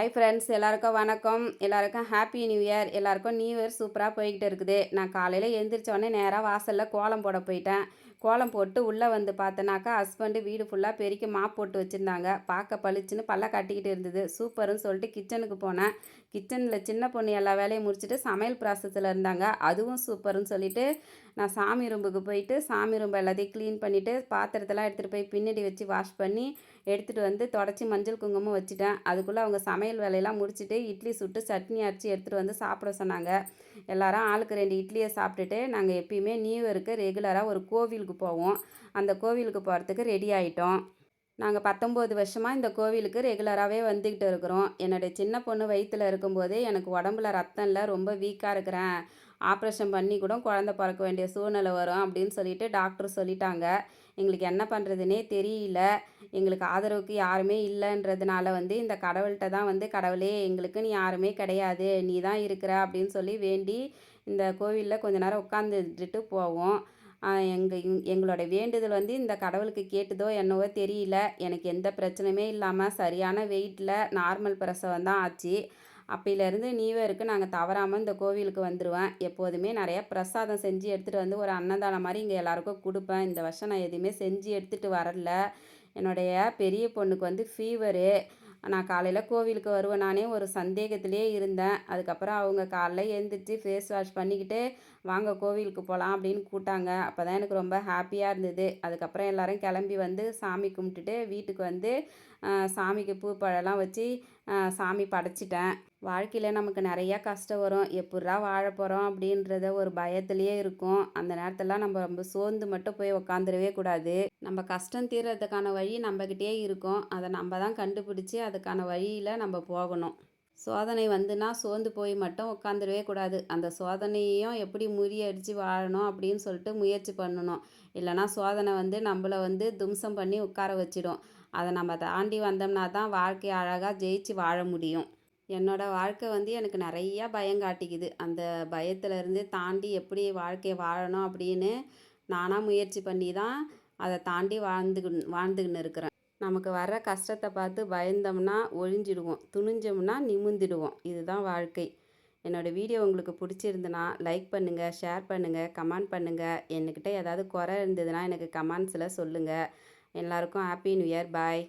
Hi friends எல்லாருக்கும் வணக்கம். எல்லாருக்கும் ஹாப்பி நியூ இயர் எல்லாருக்கும் நியூ இயர் சூப்பராக போய்கிட்டு இருக்குது. நான் காலையில் எழுந்திரிச்சோடனே நேராக வாசலில் கோலம் போட போயிட்டேன். கோலம் போட்டு உள்ளே வந்து பார்த்தனாக்கா ஹஸ்பண்டு வீடு ஃபுல்லாக பெருக்கி மாப் போட்டு வச்சுருந்தாங்க. பார்க்க பளிச்சுன்னு பல்ல கட்டிக்கிட்டு இருந்தது. சூப்பர்னு சொல்லிட்டு கிச்சனுக்கு போனேன். கிச்சனில் சின்ன பொண்ணு எல்லா வேலையும் முடிச்சுட்டு சமையல் ப்ராசஸில் இருந்தாங்க. அதுவும் சூப்பர்னு சொல்லிட்டு நான் சாமி ரூம்புக்கு போயிட்டு சாமி ரூம்பு எல்லாத்தையும் க்ளீன் பண்ணிவிட்டு பாத்திரத்தெல்லாம் எடுத்துகிட்டு போய் பின்னாடி வச்சு வாஷ் பண்ணி எடுத்துகிட்டு வந்து தொடச்சி மஞ்சள் குங்குமம் வச்சுட்டேன். அதுக்குள்ளே அவங்க சமையல் வேலையெல்லாம் முடிச்சுட்டு இட்லி சுட்டு சட்னி அரைச்சி எடுத்துகிட்டு வந்து சாப்பிட சொன்னாங்க. எல்லாரும் ஆளுக்கு ரெண்டு இட்லியை சாப்பிட்டுட்டு நாங்கள் எப்பயுமே நியூ இயருக்கு ரெகுலராக ஒரு கோவிலுக்கு போவோம். அந்த கோவிலுக்கு போகிறதுக்கு ரெடி ஆகிட்டோம் நாங்கள் பத்தொம்போது வருஷமாக இந்த கோவிலுக்கு ரெகுலராகவே வந்துக்கிட்டு இருக்கிறோம். என்னுடைய சின்ன பொண்ணு வயிற்றில் இருக்கும்போதே எனக்கு உடம்புல ரத்தம் இல்லை ரொம்ப வீக்காக இருக்கிறேன். ஆப்ரேஷன் பண்ணி கூட குழந்த பிறக்க வேண்டிய சூழ்நிலை வரும் அப்படின்னு சொல்லிட்டு டாக்டர் சொல்லிட்டாங்க. எங்களுக்கு என்ன பண்ணுறதுனே தெரியல. எங்களுக்கு ஆதரவுக்கு யாருமே இல்லைன்றதுனால வந்து இந்த கடவுள்கிட்ட தான் வந்து கடவுளே எங்களுக்கு நீ யாருமே கிடையாது. நீ தான் இருக்கிற அப்படின்னு சொல்லி வேண்டி இந்த கோவிலில் கொஞ்ச நேரம் உட்காந்துட்டு போவோம். எங்கள் எங்களோட வேண்டுதல் வந்து இந்த கடவுளுக்கு கேட்டுதோ என்னவோ தெரியல. எனக்கு எந்த பிரச்சனையுமே இல்லாமல் சரியான வெயிட்டில் நார்மல் பிரசவம் தான் ஆச்சு. அப்பையிலேருந்து நியூ இயருக்கு நாங்கள் தவறாமல் இந்த கோவிலுக்கு வந்துடுவேன் எப்போதுமே நிறையா பிரசாதம் செஞ்சு எடுத்துகிட்டு வந்து ஒரு அன்னதானம் மாதிரி இங்கே எல்லாருக்கும் கொடுப்பேன். இந்த வருஷம் நான் எதுவுமே செஞ்சு எடுத்துகிட்டு வரல. என்னுடைய பெரிய பொண்ணுக்கு வந்து ஃபீவரு நான் காலையில் கோவிலுக்கு வருவேன். நானே ஒரு சந்தேகத்திலே இருந்தேன். அதுக்கப்புறம் அவங்க காலைல எழுந்திரிச்சு ஃபேஸ் வாஷ் பண்ணிக்கிட்டு வாங்க கோவிலுக்கு போகலாம் அப்படின்னு கூட்டாங்க அப்போ தான் எனக்கு ரொம்ப ஹாப்பியாக இருந்தது. அதுக்கப்புறம் எல்லோரும் கிளம்பி வந்து சாமி கும்பிட்டுட்டு வீட்டுக்கு வந்து சாமிக்கு பூ பழம்லாம் வச்சு சாமி படைச்சிட்டேன். வாழ்க்கையில் நமக்கு நிறையா கஷ்டம் வரும். எப்பட்றா வாழ போகிறோம் அப்படின்றத ஒரு பயத்துலேயே இருக்கும். அந்த நேரத்தெல்லாம் நம்ம ரொம்ப சோர்ந்து மட்டும் போய் உக்காந்துடவே கூடாது. நம்ம கஷ்டம் தீர்றதுக்கான வழி நம்மக்கிட்டே இருக்கும். அதை நம்ம தான் கண்டுபிடிச்சி அதுக்கான வழியில் நம்ம போகணும். சோதனை வந்துன்னா சோர்ந்து போய் மட்டும் உட்காந்துடவே கூடாது. அந்த சோதனையையும் எப்படி முறியடித்து வாழணும் அப்படின்னு சொல்லிட்டு முயற்சி பண்ணணும். இல்லைனா சோதனை வந்து நம்மளை வந்து தும்சம் பண்ணி உட்கார வச்சிடும். அதை நம்ம தாண்டி வந்தோம்னா தான் வாழ்க்கை அழகாக ஜெயிச்சு வாழ முடியும். என்னோடய வாழ்க்கை வந்து எனக்கு நிறையா பயம் காட்டிக்குது. அந்த பயத்துலேருந்து தாண்டி எப்படி வாழ்க்கையை வாழணும் அப்படின்னு நானாக முயற்சி பண்ணி தான் அதை தாண்டி வாழ்ந்துக்கின் வாழ்ந்துக்கின்னு இருக்கிறேன். நமக்கு வர்ற கஷ்டத்தை பார்த்து பயந்தோம்னா ஒழிஞ்சிடுவோம். துணிஞ்சோம்னா நிமிந்திடுவோம் இதுதான் வாழ்க்கை. என்னோடய வீடியோ உங்களுக்கு பிடிச்சிருந்துன்னா லைக் பண்ணுங்கள் ஷேர் பண்ணுங்கள் கமெண்ட் பண்ணுங்கள் என்கிட்ட ஏதாவது குறை இருந்ததுன்னா எனக்கு கமெண்ட்ஸில் சொல்லுங்கள் எல்லாருக்கும் ஹாப்பி நியூ இயர் பாய்